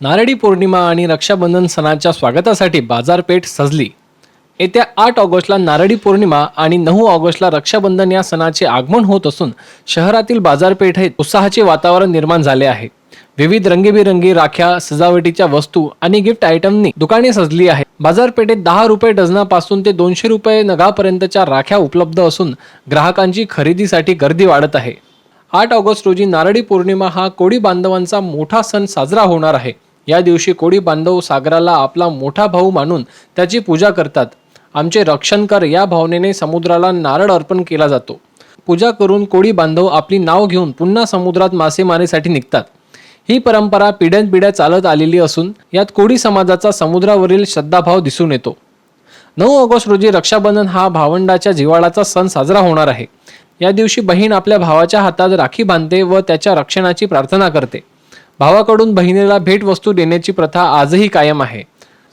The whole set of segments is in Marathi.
नारळी पौर्णिमा आणि रक्षाबंधन सणाच्या स्वागतासाठी बाजारपेठ सजली. येत्या आठ ऑगस्टला नारळी पौर्णिमा आणि नऊ ऑगस्टला रक्षाबंधन या सणाचे आगमन होत असून शहरातील बाजारपेठेत उत्साहाचे वातावरण निर्माण झाले आहे. विविध रंगीबेरंगी राख्या सजावटीच्या वस्तू आणि गिफ्ट आयटमनी दुकाने सजली आहे. बाजारपेठेत दहा रुपये डझनापासून ते दोनशे रुपये नगापर्यंतच्या राख्या उपलब्ध असून ग्राहकांची खरेदीसाठी गर्दी वाढत आहे. आठ ऑगस्ट रोजी नारळी पौर्णिमा हा कोळी बांधवांचा मोठा सण साजरा होणार आहे. या दिवशी कोळी बांधव सागराला आपला मोठा भाऊ मानून त्याची पूजा करतात. आमचे रक्षण कर या भावनेने समुद्राला नारळ अर्पण केला जातो. पूजा करून कोळी बांधव आपली नाव घेऊन पुन्हा समुद्रात मासेमारीसाठी निघतात. ही परंपरा पिढ्यानपिढ्या चालत आलेली असून यात कोळी समाजाचा समुद्रावरील श्रद्धाभाव दिसून येतो. नऊ ऑगस्ट रोजी रक्षाबंधन हा भावंडाच्या जिवाळाचा सण साजरा होणार आहे. या दिवशी बहीण आपल्या भावाच्या हातात राखी बांधते व त्याच्या रक्षणाची प्रार्थना करते. भावाकडून बहिणीला भेटवस्तू देण्याची प्रथा आजही कायम आहे.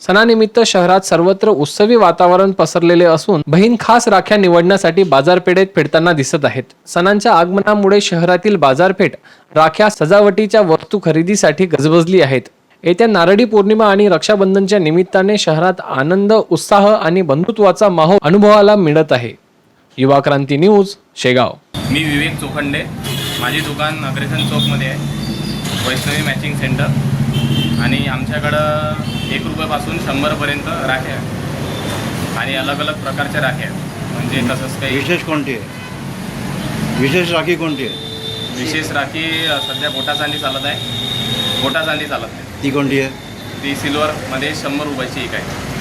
सणानिमित्त शहरात सर्वत्र उत्सवी वातावरण पसरलेले असून बहीण खास राख्या निवडण्यासाठी बाजारपेठेत फिरताना दिसत आहेत. सणांच्या आगमनामुळे शहरातील बाजारपेठ राख्या सजावटीच्या वस्तू खरेदीसाठी गजबजली आहेत. येत्या नारळी पौर्णिमा आणि रक्षाबंधनच्या निमित्ताने शहरात आनंद उत्साह आणि बंधुत्वाचा माहोल अनुभवाला मिळत आहे. युवा क्रांती न्यूज शेगाव. मी विवेक चोखंडे. माझे दुकान अग्रेसन चौकमध्ये आहे. वैष्णवी मॅचिंग सेंटर आणि आमच्याकडं एक रुपयापासून शंभरपर्यंत राख्या आहे आणि अलग अलग प्रकारच्या राख्या आहेत. म्हणजे तसंच काही विशेष कोणती आहे? विशेष राखी कोणती आहे? विशेष राखी सध्या गोटा चांदी चालत आहे. गोटा चांदी चालत नाही. ती कोणती आहे? ती सिल्वरमध्ये शंभर रुपयाची एक आहे.